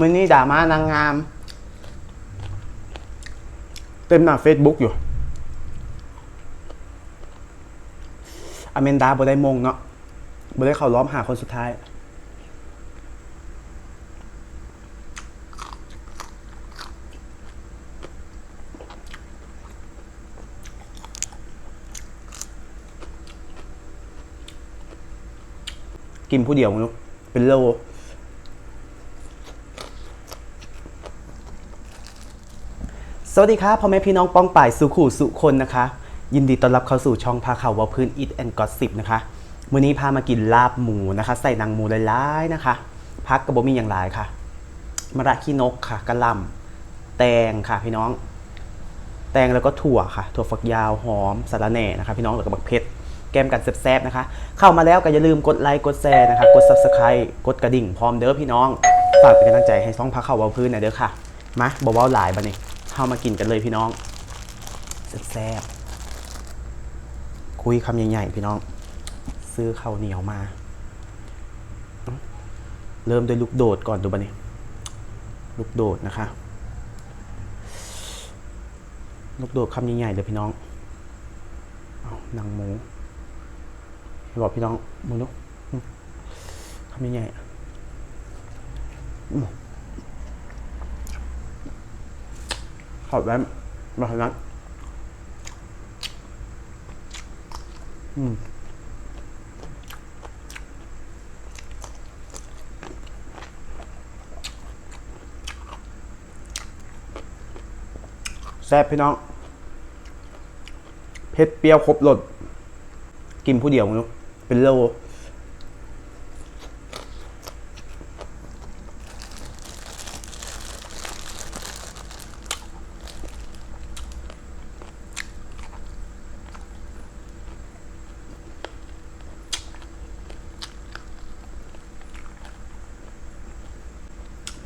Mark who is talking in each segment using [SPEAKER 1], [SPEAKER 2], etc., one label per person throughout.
[SPEAKER 1] มื่อนี้ด่ามานางงาม เต็มหน้าเฟซบุ๊กอยู่ อเมนดาบ่ได้มงเนาะบ่ได้เข้าล้อมหาคนสุดท้าย กินผู้เดียวมั้งลูกเป็นโลสวัสดีครับพ่อแม่พี่น้องป้องป่ายสุขู่สุคนนะคะ ยินดีต้อนรับเข้าสู่ช่องพาข่าววาพื้น Eat and Gossip นะคะมื้อนี้พามากินลาบหมูนะคะ ใส่นังหมูหลายๆนะคะ พักกระบมีอย่างหลายค่ะมะระขี้นกค่ะกระลำแตงค่ะพี่น้อง แตงแล้วก็ถั่วค่ะ ถั่วฝักยาวหอมสาระแหน่นะคะ พี่น้องแล้วก็บักเผ็ด แกมกันแซ่บๆนะคะ เข้ามาแล้วก็อย่าลืมกดไลค์กดแชร์นะคะกด Subscribe กดกระดิ่งพร้อมเด้อพี่น้องฝากเป็นกำลังใจให้ช่องพาข่าววาพื้นหน่อยเด้อค่ะมาบ่เว้าหลายบัดนี้เข้ามากินกันเลยพี่น้องแซ่บๆคุยคำใหญ่ๆพี่น้อง ซื้อข้าวเหนียวมา เริ่มด้วยลูกโดดก่อนดูบัดนี้ลูกโดดนะคะลูกโดดคำใหญ่ๆเลยพี่น้อง เอานังหมู บอกพี่น้องมึงลูกอืมคำใหญ่ๆอืมขอบแว้มมาขนาดอืมแซ่บพี่น้อง เผ็ดเปรี้ยวครบรสกินผู้เดียวมั้งลูก เป็นโล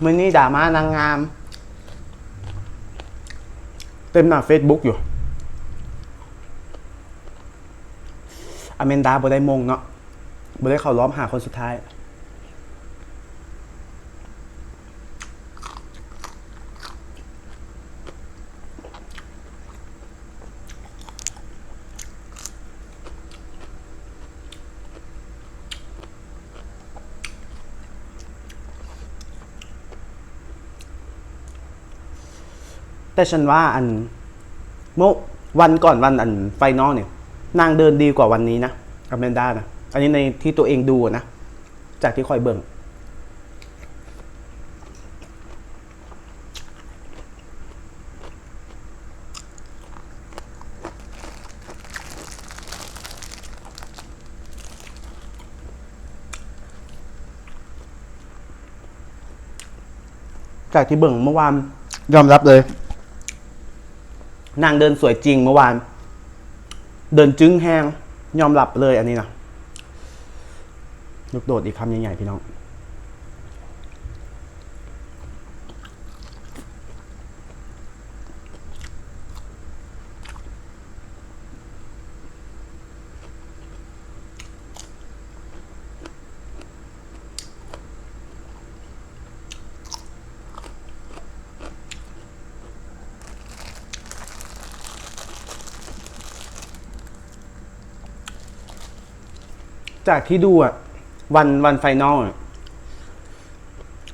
[SPEAKER 1] มื่อนี้ด่ามานางงาม เต็มหน้าเฟซบุ๊กอยู่ อเมนดาบ่ได้มงเนาะบ่ได้เข้าล้อมหาคนสุดท้ายแต่ฉันว่าอันเมื่อวันก่อนวันอันไฟนอลเนี่ย นางเดินดีกว่าวันนี้นะอเมนดานะ อันนี้ในที่ตัวเองดูอะนะ จากที่คอยเบิ่งจากที่เบิ่งเมื่อวานยอมรับเลย นางเดินสวยจริงเมื่อวาน เดินจึ้งแห้งยอมรับเลยอันนี้นะลูกโดดอีกคำใหญ่ๆพี่น้อง จากที่ดูอะวันวันไฟนอล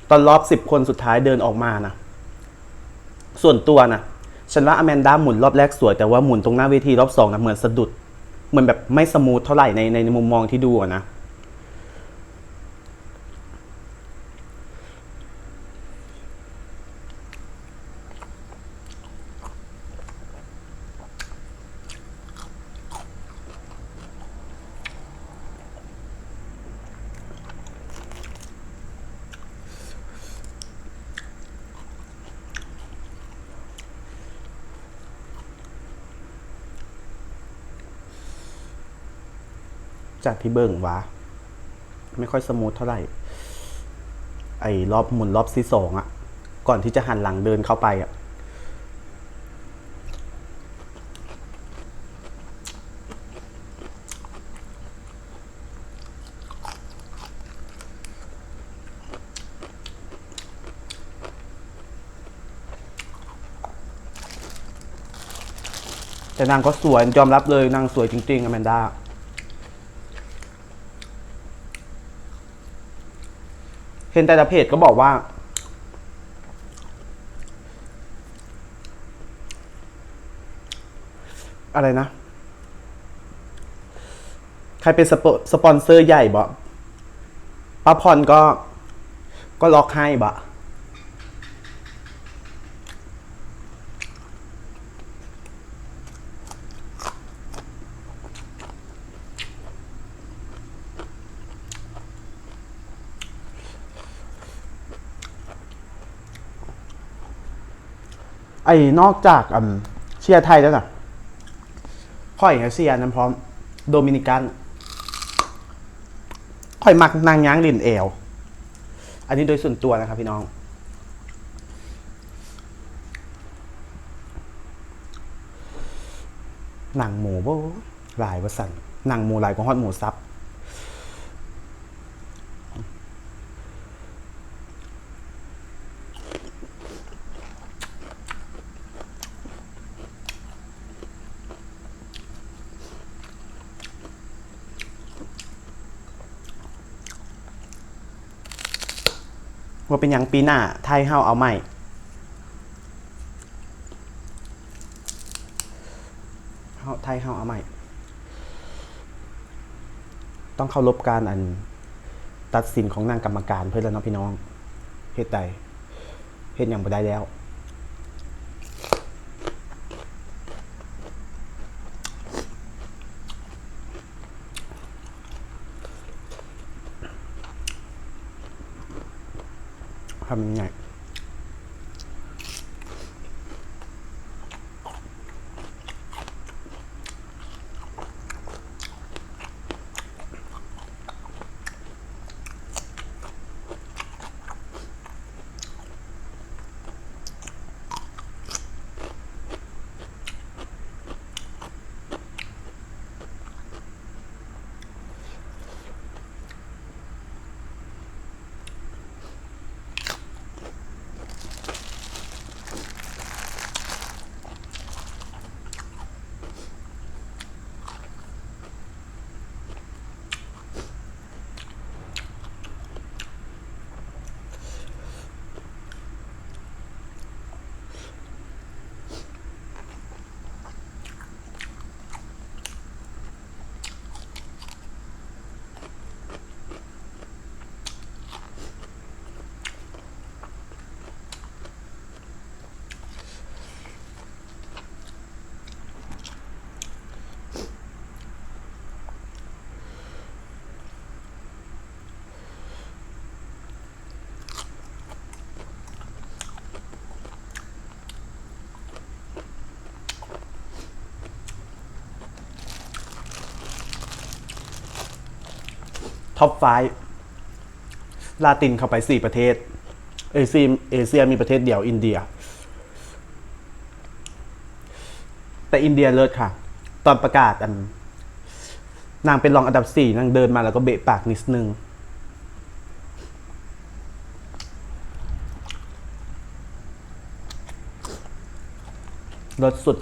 [SPEAKER 1] ตอนรอบสิบคนสุดท้ายเดินออกมานะส่วนตัวนะฉันว่าอแมนด้าหมุนรอบแรกสวยแต่ว่าหมุนตรงหน้าเวทีรอบสองนะเหมือนสะดุด เหมือนแบบไม่สมูทเท่าไหร่ในในมุมมองที่ดูนะ จากพี่เบิ่งวะ ไม่ค่อยสมูทเท่าไหร่ ไอ้รอบหมุนรอบที่สองอะก่อนที่จะหันหลังเดินเข้าไปอะแต่นางก็สวยยอมรับเลยนางสวยจริงๆอแมนด้า ห็นแต่ละเพจก็บอกว่า อะไรนะ ใครเป็นสปอสปอนเซอร์ใหญ่บ่ป้าพรก็ก็ล็อกให้บ่ ไอ้นอกจากเชียร์ไทยแล้วน่ะข่อยเชียร์น้ำพร้อม โดมินิกันข่อยมักนางย้างลินเอล อันนี้โดยส่วนตัวนะครับพี่น้อง หนังหมูบ่หลายวสันหนังหมูหลายกว่าฮอดหมูซับ ว่าเป็นอยังปีหน้าไทยเฮาเอาใหม่เฮาไทยเฮาเอาใหม่ ต้องเข้ารบการอันตัดสินของนางกรรมการเพื่อนแล้วเนาะพี่น้องเฮ็ดใดเฮ็ดอย่างบ่ได้แล้ว ทำยังไง ท็อปไฟลาตินเข้าไปสี่ประเทศ เอเชียเอเชียมีประเทศเดียวอินเดีย แต่อินเดียเลิศค่ะ ตอนประกาศอัน นางเป็นรองอันดับสี่นางเดินมาแล้วก็เบะปากนิดนึงรถสุด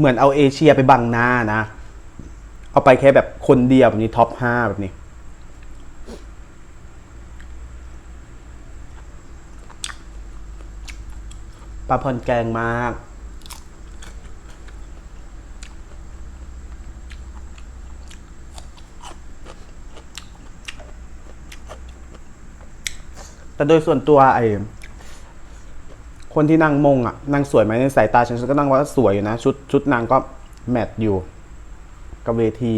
[SPEAKER 1] เหมือนเอาเอเชียไปบังหน้านะ เอาไปแค่แบบคนเดียวแบบนี้ท็อปห้าแบบนี้ปลาพอนแกงมาก แต่โดยส่วนตัวไอ้ คนที่นั่งมงอะนางสวยไหมในสายตาฉันฉันก็นั่งว่าสวยอยู่นะ ชุดชุดนางก็แมทอยู่กับเวที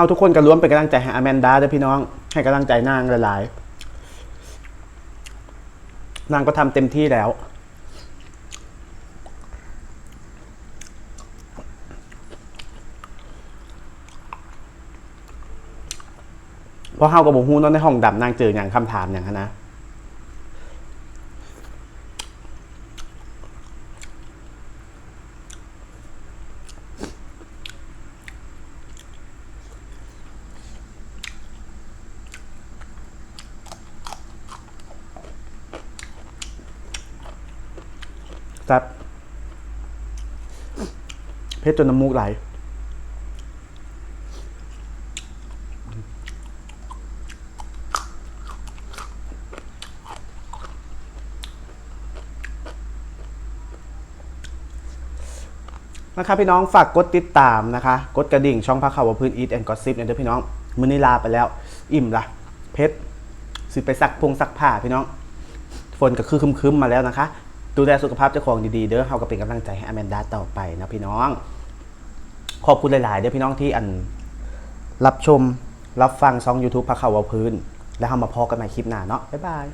[SPEAKER 1] าทุกคนก็ร่วมเป็นกำลังใจให้อแมนดาด้วยพี่น้อง ให้กำลังใจนางหลายๆ นางก็ทำเต็มที่แล้ว เพราะเฮากับบุฮูนอนในห้องดำนางเจออย่างคำถามอย่างนั้นนะ เพชรจนน้ำมูกไหลนะครับพี่น้องฝากกดติดตามนะคะ กดกระดิ่งช่องพระข่าวพื้นอีทแอนด์กอซิปเนี่ยเด้อพี่น้องมือนีลาไปแล้ว อิ่มละเพชรสิไปซักพงซักผ้าพี่น้อง ฝนก็คือคึมๆมาแล้วนะคะ ดูแลสุขภาพเจ้าของดีๆ เด้อเฮาก็เป็นกำลังใจให้อแมนดาต่อไปนะพี่น้อง ขอบคุณหลาย ๆ เด้อพี่น้องที่อันรับชมรับฟังซอง YouTube พระข่าวพื้น แล้วเฮามาพอกันใหม่คลิปหน้าเนาะบ๊ายบาย